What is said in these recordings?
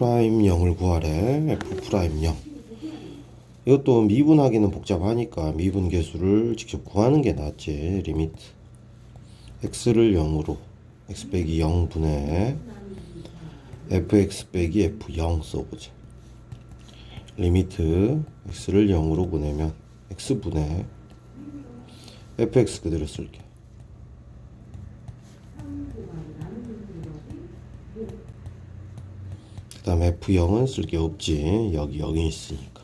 프라임 0을 구하래. F 프라임 0 이것도 미분하기는 복잡하니까 미분 계수를 직접 구하는 게 낫지. 리미트 x를 0으로. X 빼기 0분의 fx 빼기 f0 써보자 리미트 x를 0으로 보내면 x분의 fx 그대로 쓸게 그 다음 F0은 쓸 게 없지. 여기 여기 있으니까.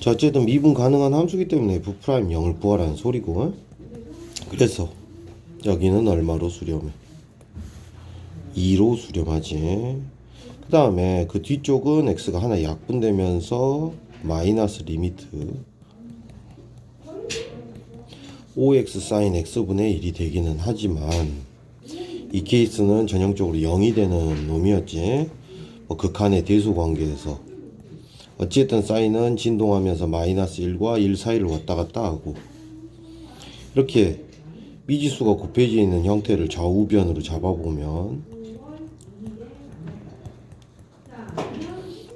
자 어쨌든 미분 가능한 함수기 때문에 F 프라임 0을 구하라는 소리고. 그래서 여기는 얼마로 수렴해? 2로 수렴하지. 그 다음에 그 뒤쪽은 x가 하나 약분되면서 마이너스 리미트. 5x 사인 x분의 1이 되기는 하지만 이 케이스는 전형적으로 0이 되는 놈이었지. 뭐 극한의 대수 관계에서 어쨌든 사인은 진동하면서 마이너스 1과 1 사이를 왔다 갔다 하고 이렇게 미지수가 곱해져 있는 형태를 좌우변으로 잡아보면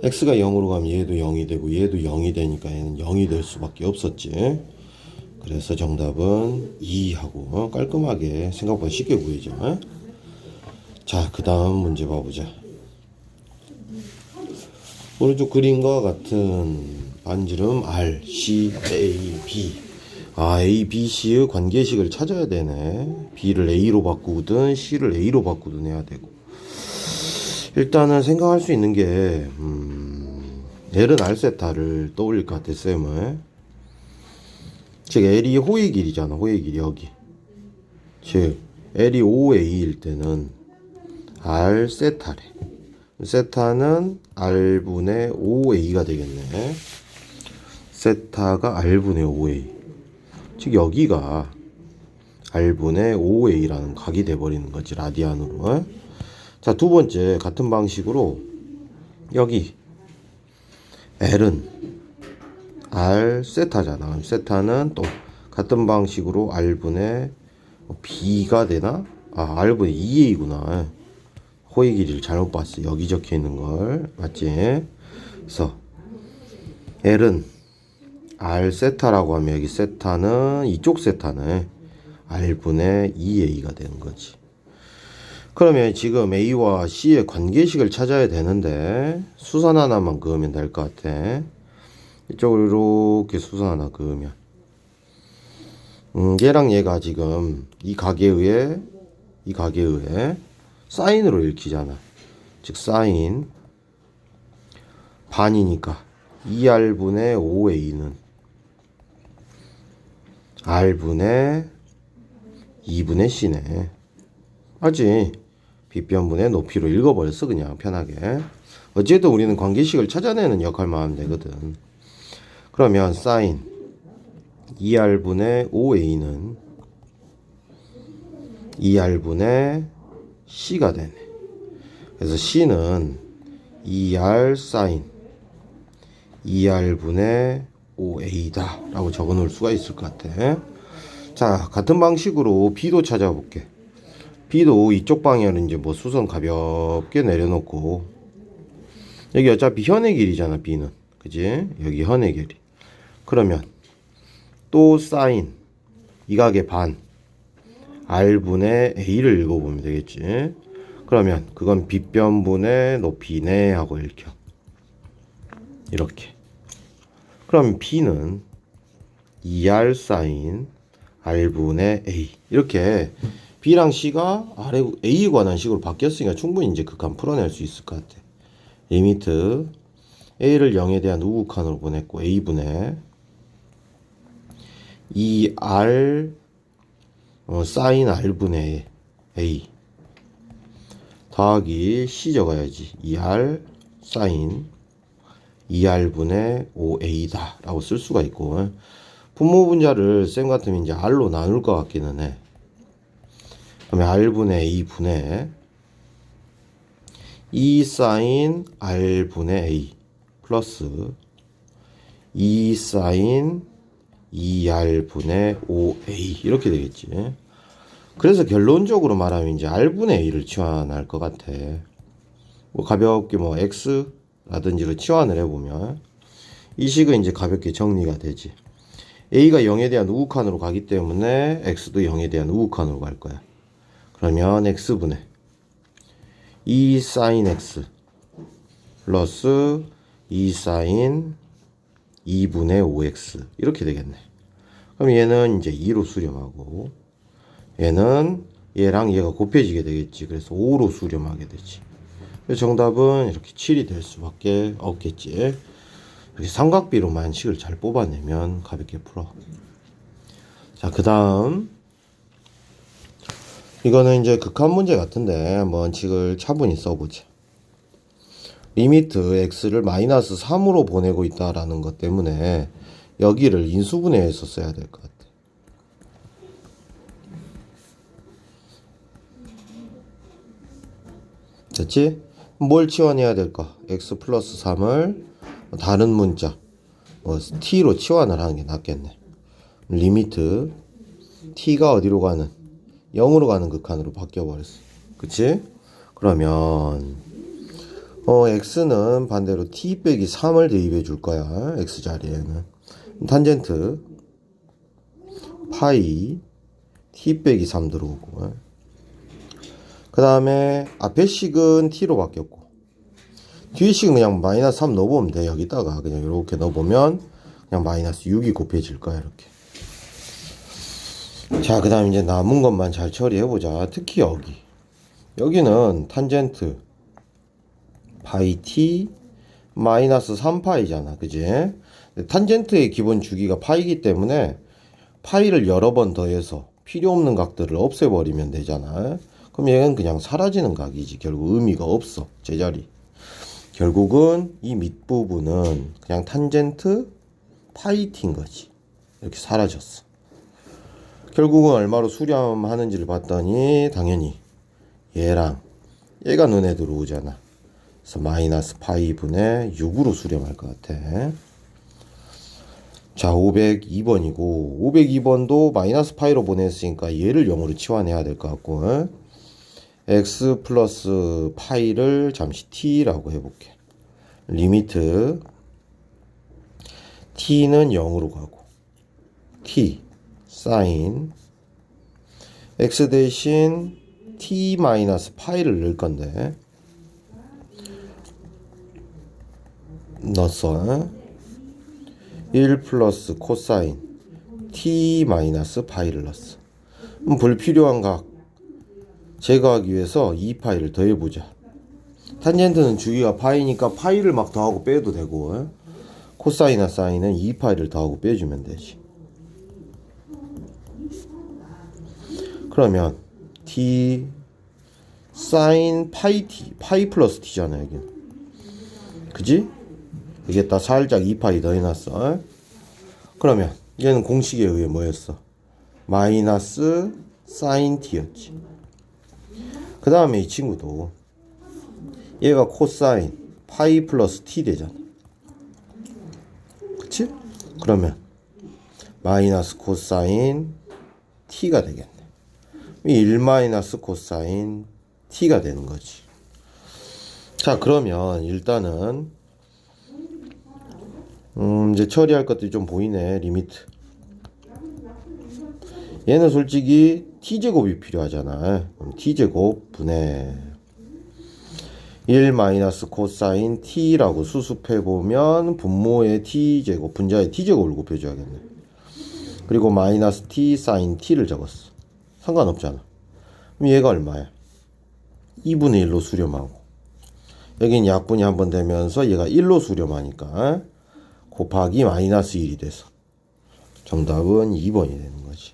x가 0으로 가면 얘도 0이 되고 얘도 0이 되니까 얘는 0이 될 수밖에 없었지. 그래서 정답은 2 하고 깔끔하게 생각보다 쉽게 구해져. 자, 그 다음 문제 봐보자. 오른쪽 그림과 같은 반지름 R, C, A, B. 아, A, B, C의 관계식을 찾아야 되네. B를 A로 바꾸든 C를 A로 바꾸든 해야 되고. 일단은 생각할 수 있는 게, 음, L은 R 세타를 떠올릴 것 같아, 쌤은. 즉, L이 호의 길이잖아, 호의 길이, 여기. 즉, L이 5A일 때는 R 세타래. 세타는 R분의 5A가 되겠네. 세타가 R분의 5A. 즉 여기가 R분의 5A라는 각이 돼버리는 거지 라디안으로. 자 두 번째 같은 방식으로 여기 L은 R 세타잖아. 그럼 세타는 또 같은 방식으로 R분의 B가 되나? 아 R분의 2A구나. 호의 길이를 잘못 봤어. 여기 적혀 있는 걸. 맞지? 그래서 L은 R 세타라고 하면 여기 세타는 이쪽 세타는 R분의 2A가 되는 거지. 그러면 지금 A와 C의 관계식을 찾아야 되는데 수선 하나만 그으면 될 것 같아. 이쪽으로 이렇게 수선 하나 그으면 음, 얘랑 얘가 지금 이 각에 의해 이 각에 의해 사인으로 읽히잖아. 즉 사인 반이니까 2R분의 5A는 R분의 2분의 C네. 맞지? 빗변분의 높이로 읽어버렸어 그냥 편하게. 어쨌든 우리는 관계식을 찾아내는 역할만 하면 되거든. 그러면 사인 2R분의 5A는 2R분의 C가 되네. 그래서 C는 2R 사인 2R분의 5A다 라고 적어 놓을 수가 있을 것 같아. 자, 같은 방식으로 B도 찾아볼게. B도 이쪽 방향을 이제 뭐 수선 가볍게 내려놓고 여기 어차피 현의 길이잖아, B는. 그지? 여기 현의 길이. 그러면 또 사인 이 각의 반 R분의 A를 읽어보면 되겠지. 그러면 그건 빗변분의 높이네 하고 읽혀. 이렇게. 그럼 B는 2R 사인 R분의 A. 이렇게 B랑 C가 R에 A에 관한 식으로 바뀌었으니까 충분히 이제 극한 풀어낼 수 있을 것 같아. 리미트 A를 0에 대한 우극한으로 보냈고 A분의 2R 어, 사인 R분의 A. 더하기 C 적어야지. 2R 사인 2R분의 5A다 라고 쓸 수가 있고 분모 분자를 쌤 같으면 이제 R로 나눌 것 같기는 해. 그러면 R분의 A분의 2 사인 R분의 A 플러스 2 사인 2R분의 5A 이렇게 되겠지. 그래서 결론적으로 말하면 이제 R분의 A를 치환할 것 같아. 뭐 가볍게 뭐 x라든지로 치환을 해보면 이 식은 이제 가볍게 정리가 되지. a가 0에 대한 우극한으로 가기 때문에 x도 0에 대한 우극한으로 갈 거야. 그러면 x분의 2 sin x 플러스 2 sin 2분의 5x 이렇게 되겠네. 그럼 얘는 이제 2로 수렴하고 얘는 얘랑 얘가 곱해지게 되겠지. 그래서 5로 수렴하게 되지. 정답은 이렇게 7이 될 수밖에 없겠지. 이렇게 삼각비로만 식을 잘 뽑아내면 가볍게 풀어. 자, 그 다음. 이거는 이제 극한 문제 같은데 한번 식을 차분히 써보자. 리미트 x를 마이너스 3으로 보내고 있다라는 것 때문에 여기를 인수분해해서 써야 될 것 같아. 됐지? 뭘 치환해야 될까? x 플러스 3을 다른 문자 뭐 t로 치환을 하는 게 낫겠네. 리미트 t가 어디로 가는 0으로 가는 극한으로 바뀌어 버렸어. 그치? 그러면 어 x는 반대로 t 빼기 3을 대입해 줄 거야. x 자리에는. 탄젠트. 파이. T 빼기 3 들어오고. 그 다음에 앞에 식은 t로 바뀌었고. 뒤에 식은 그냥 마이너스 3 넣어보면 돼 여기다가. 그냥 이렇게 넣어보면 그냥 마이너스 6이 곱해질 거야 이렇게. 자 그 다음 이제 남은 것만 잘 처리해보자. 특히 여기. 여기는 탄젠트 파이 t 마이너스 3파이잖아. 그지? 탄젠트의 기본 주기가 파이기 때문에 파이를 여러 번 더해서 필요 없는 각들을 없애버리면 되잖아. 그럼 얘는 그냥 사라지는 각이지. 결국 의미가 없어. 제자리. 결국은 이 밑부분은 그냥 탄젠트 파이트인 거지. 이렇게 사라졌어. 결국은 얼마로 수렴하는지를 봤더니 당연히 얘랑 얘가 눈에 들어오잖아 그래서 마이너스 파이 분의 6으로 수렴할 것 같아 자 502번이고 502번도 마이너스 파이로 보냈으니까 얘를 0으로 치환해야 될 것 같고 응? x 플러스 파이를 잠시 t라고 해볼게 리미트 t는 0으로 가고 t 사인 x 대신 t 마이너스 파이를 넣을 건데 넣었어 1 플러스 코사인 t 마이너스 파이를 넣었어 불필요한 각 제거하기 위해서 2파이를 더해보자 탄젠트는 주기가 파이니까 파이를 막 더하고 빼도 되고 에? 코사인이나 사인은 2파이를 더하고 빼주면 되지 그러면 t 사인 파이 t 파이 플러스 t잖아 여기 그지? 여기에다 살짝 2파이 더해놨어 에? 그러면 얘는 공식에 의해 뭐였어? 마이너스 사인 t였지 그 다음에 이 친구도 얘가 코사인 파이 플러스 t 되잖아. 그치? 그러면 마이너스 코사인 t가 되겠네. 1 마이너스 코사인 t가 되는 거지. 자, 그러면 일단은 음, 이제 처리할 것들이 좀 보이네. 리미트. 얘는 솔직히 t제곱이 필요하잖아. 그럼 t제곱 분의 1 마이너스 코사인 t라고 수습해 보면 분모의 t제곱 분자의 t제곱을 곱해줘야겠네. 그리고 마이너스 t 사인 t를 적었어. 상관없잖아. 그럼 얘가 얼마야? 2분의 1로 수렴하고 여긴 약분이 한 번 되면서 얘가 1로 수렴하니까 곱하기 마이너스 1이 돼서 정답은 2번이 되는 거지.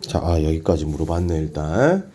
자, 아, 여기까지 물어봤네, 일단.